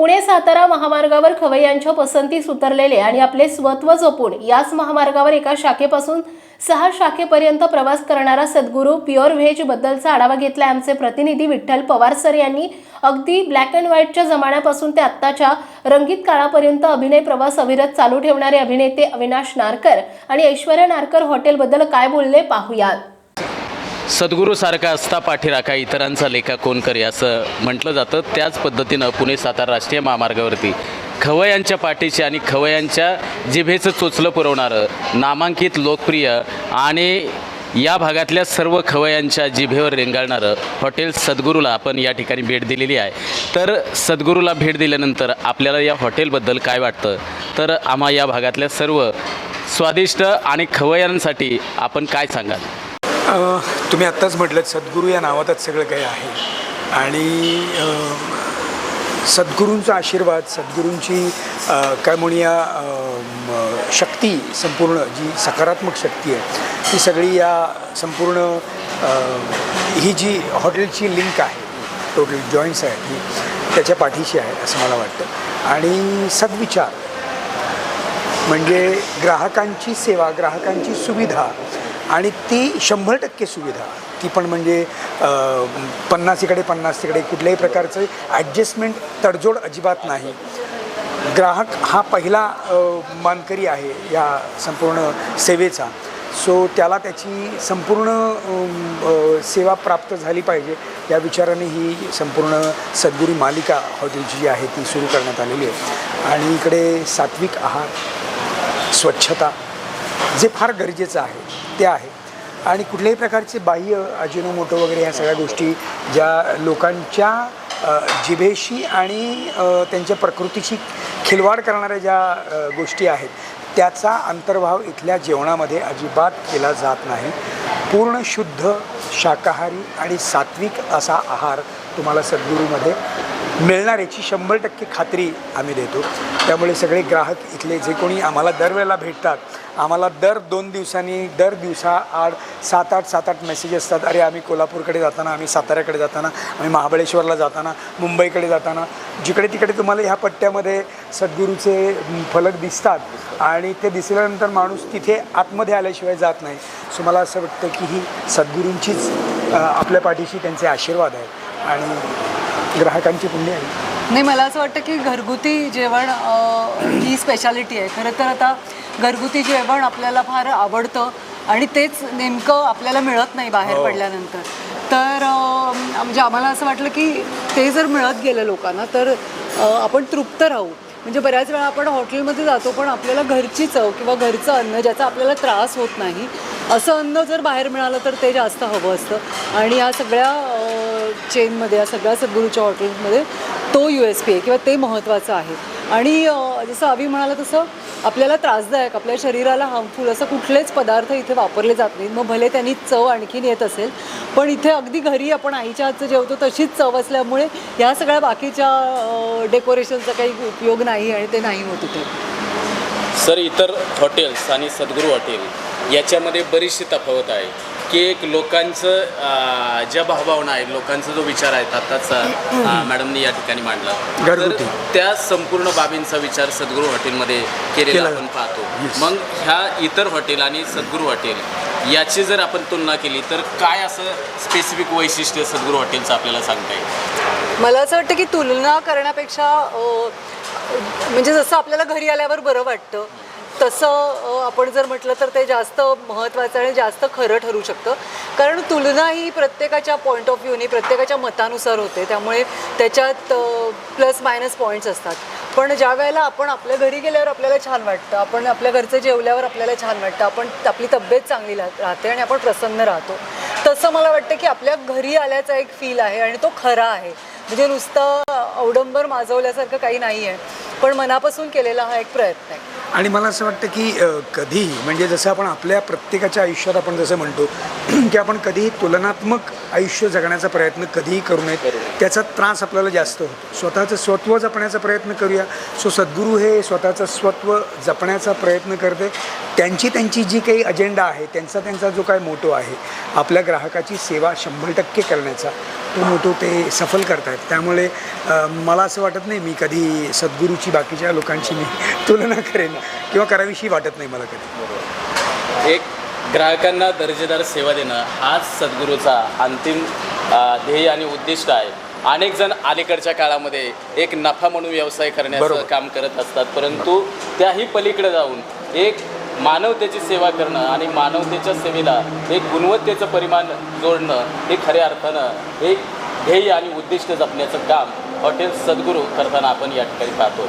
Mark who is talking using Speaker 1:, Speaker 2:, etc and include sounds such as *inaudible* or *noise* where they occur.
Speaker 1: पुणे सातारा महामार्गावर खवय्यांच्या पसंतीस उतरलेले आणि आपले स्वत्व जपून याच महामार्गावर एका शाखेपासून सहा शाखेपर्यंत प्रवास करणारा सद्गुरू प्युअर व्हेज बद्दलचा आढावा घेतला आमचे प्रतिनिधी विठ्ठल पवार सर यांनी. अगदी ब्लॅक अँड व्हाईटच्या जमान्यापासून ते आत्ताच्या रंगीत काळापर्यंत अभिनय प्रवास अविरत चालू ठेवणारे अभिनेते अविनाश नारकर आणि ऐश्वर्या नारकर हॉटेलबद्दल काय बोलले पाहूयात.
Speaker 2: सद्गुरूसारखा असता पाठीराखा इतरांचा लेखा कोण करे असं म्हटलं जातं. त्याच पद्धतीनं पुणे सातारा राष्ट्रीय महामार्गावरती खवयांच्या पाठीशी आणि खवयांच्या जिभेचं चोचलं पुरवणारं नामांकित लोकप्रिय आणि या भागातल्या सर्व खवयांच्या जिभेवर रेंगाळणारं हॉटेल सद्गुरूला आपण या ठिकाणी भेट दिलेली आहे. तर सद्गुरूला भेट दिल्यानंतर आपल्याला या हॉटेलबद्दल काय वाटतं? तर आम्हा या भागातल्या सर्व स्वादिष्ट आणि खवयांसाठी आपण काय सांगाल?
Speaker 3: तुम्ही आत्ताच म्हटलं सद्गुरू या नावातच सगळं काही आहे. आणि सद्गुरूंचा आशीर्वाद सद्गुरूंची काय म्हणूया शक्ती संपूर्ण जी सकारात्मक शक्ती आहे ती सगळी या संपूर्ण ही जी हॉटेलची लिंक आहे टोटल जॉईंट्स आहेत ही त्याच्या पाठीशी आहे असं मला वाटतं. आणि सद्विचार म्हणजे ग्राहकांची सेवा ग्राहकांची सुविधा आणि ती शंभर टक्के सुविधा. ती पण म्हणजे पन्नास इकडे पन्नास तिकडे कुठल्याही प्रकारचं ॲडजस्टमेंट तडजोड अजिबात नाही. ग्राहक हा पहिला मानकरी आहे या संपूर्ण सेवेचा. सो त्याला त्याची संपूर्ण सेवा प्राप्त झाली पाहिजे या विचाराने ही संपूर्ण सद्गुरी मालिका हॉटेलची जी आहे ती सुरू करण्यात आलेली आहे. आणि इकडे सात्विक आहार स्वच्छता जे फार गरजेचं आहे ते आहे. आणि कुठल्याही प्रकारचे बाह्य अजिनोमोटो वगैरे ह्या सगळ्या गोष्टी ज्या लोकांच्या जिभेशी आणि त्यांच्या प्रकृतीशी खिलवाड करणाऱ्या ज्या गोष्टी आहेत त्याचा अंतर्भाव इथल्या जेवणामध्ये अजिबात केला जात नाही. पूर्ण शुद्ध शाकाहारी आणि सात्विक असा आहार तुम्हाला सद्गुरूमध्ये मिळणार याची शंभर टक्के खात्री आम्ही देतो. त्यामुळे सगळे ग्राहक इथले जे कोणी आम्हाला दरवेळेला भेटतात आम्हाला दर दोन दिवसांनी दर दिवसा आठ सात आठ सात आठ मेसेज असतात अरे आम्ही कोल्हापूरकडे जाताना आम्ही साताऱ्याकडे जाताना आम्ही महाबळेश्वरला जाताना मुंबईकडे जाताना जिकडे तिकडे तुम्हाला ह्या पट्ट्यामध्ये सद्गुरूचे फलक दिसतात आणि ते दिसल्यानंतर माणूस तिथे आतमध्ये आल्याशिवाय जात नाही. सो मला असं वाटतं की ही सद्गुरूंचीच आपल्या पाठीशी त्यांचे आशीर्वाद आहेत. आणि ग्राहकांची पुण्य आहे.
Speaker 4: नाही मला असं वाटतं की घरगुती जेवण ही स्पेशालिटी आहे. खरं तर आता घरगुती जेवण आपल्याला फार आवडतं आणि तेच नेमकं आपल्याला मिळत नाही बाहेर
Speaker 3: हो.
Speaker 4: पडल्यानंतर. तर म्हणजे आम्हाला असं वाटलं की ते जर मिळत गेलं लोकांना तर आपण तृप्त राहू. म्हणजे बऱ्याच वेळा आपण हॉटेलमध्ये जातो पण आपल्याला घरची चव किंवा घरचं अन्न ज्याचा आपल्याला त्रास होत नाही असं अन्न जर बाहेर मिळालं तर ते जास्त हवं असतं. आणि या सगळ्या चेनमध्ये या सगळ्या सद्गुरूच्या हॉटेल्समध्ये तो यू एस पी आहे किंवा ते महत्त्वाचं आहे. आणि जसं आवी म्हणाला तसं आपल्याला त्रासदायक आपल्या शरीराला हार्मफुल असं कुठलेच पदार्थ इथे वापरले जात नाहीत. मग भले त्यांनी चव आणखीन येत असेल पण इथे अगदी घरी आपण आईच्या हातचं जेवतो तशीच चव असल्यामुळे ह्या सगळ्या बाकीच्या डेकोरेशनचा काही उपयोग नाही आणि ते नाही होत इथे.
Speaker 2: सर इतर हॉटेल्स आणि सद्गुरू हॉटेल याच्यामध्ये बरीचशी तफावत आहे. की एक लोकांचं ज्या भावभावना आहेत लोकांचा जो विचार आहे आताच मॅडमनी या ठिकाणी मांडला. तर त्या संपूर्ण बाबींचा विचार सद्गुरू हॉटेलमध्ये केलेला
Speaker 3: केला.
Speaker 2: आपण पाहतो. मग ह्या इतर हॉटेल आणि सद्गुरू हॉटेल याची जर आपण तुलना केली तर काय असं स्पेसिफिक वैशिष्ट्य सद्गुरू हॉटेलचं आपल्याला सांगता येईल?
Speaker 4: मला असं वाटतं की तुलना करण्यापेक्षा म्हणजे जसं आपल्याला घरी आल्यावर बरं वाटतं तसं आपण जर म्हटलं तर ते जास्त महत्त्वाचं आणि जास्त खरं ठरू शकतं. कारण तुलना ही प्रत्येकाच्या पॉईंट ऑफ व्ह्यूनी प्रत्येकाच्या मतानुसार होते. त्यामुळे त्याच्यात प्लस मायनस पॉईंट्स असतात. पण ज्या वेळेला आपण आपल्या घरी गेल्यावर आपल्याला छान वाटतं आपण आपल्या घरचं जेवल्यावर आपल्याला छान वाटतं आपण आपली तब्येत चांगली राहते आणि आपण प्रसन्न राहतो. तसं मला वाटतं की आपल्या घरी आल्याचा एक फील आहे आणि तो खरा आहे. म्हणजे नुसतं अवडंबर माजवल्यासारखं काही नाही आहे पण मनापासून केलेला हा एक प्रयत्न आहे.
Speaker 3: आणि मला असं वाटतं की कधीही म्हणजे जसं आपण आपल्या प्रत्येकाच्या आयुष्यात आपण जसं म्हणतो *clears throat* की आपण कधीही तुलनात्मक आयुष्य जगण्याचा प्रयत्न कधीही करू नयेत. त्याचा त्रास आपल्याला जास्त होतो. स्वतःचं स्वत्व जपण्याचा प्रयत्न करूया. सो सद्गुरू हे स्वतःचं स्वत्व जपण्याचा प्रयत्न करते. त्यांची त्यांची जी काही अजेंडा आहे त्यांचा त्यांचा जो काय मोटो आहे आपल्या ग्राहकाची सेवा शंभर टक्के करण्याचा तो मोठो ते सफल करतायत. त्यामुळे मला असं वाटत नाही मी कधी सद्गुरूची बाकीच्या लोकांची मी तुलना करेन किंवा करावीशी वाटत नाही मला कधी.
Speaker 2: एक ग्राहकांना दर्जेदार सेवा देणं हाच सद्गुरूचा अंतिम ध्येय आणि उद्दिष्ट आहे. अनेक जण अलीकडच्या काळामध्ये एक नफा म्हणून व्यवसाय करण्याचं. काम करत असतात परंतु त्याही पलीकडे जाऊन एक मानवतेची सेवा करणं आणि मानवतेच्या सेवेला एक गुणवत्तेचं परिमाण जोडणं हे खऱ्या अर्थानं एक ध्येय आणि उद्दिष्ट जपण्याचं काम हॉटेल सद्गुरू करताना आपण या ठिकाणी पाहतो.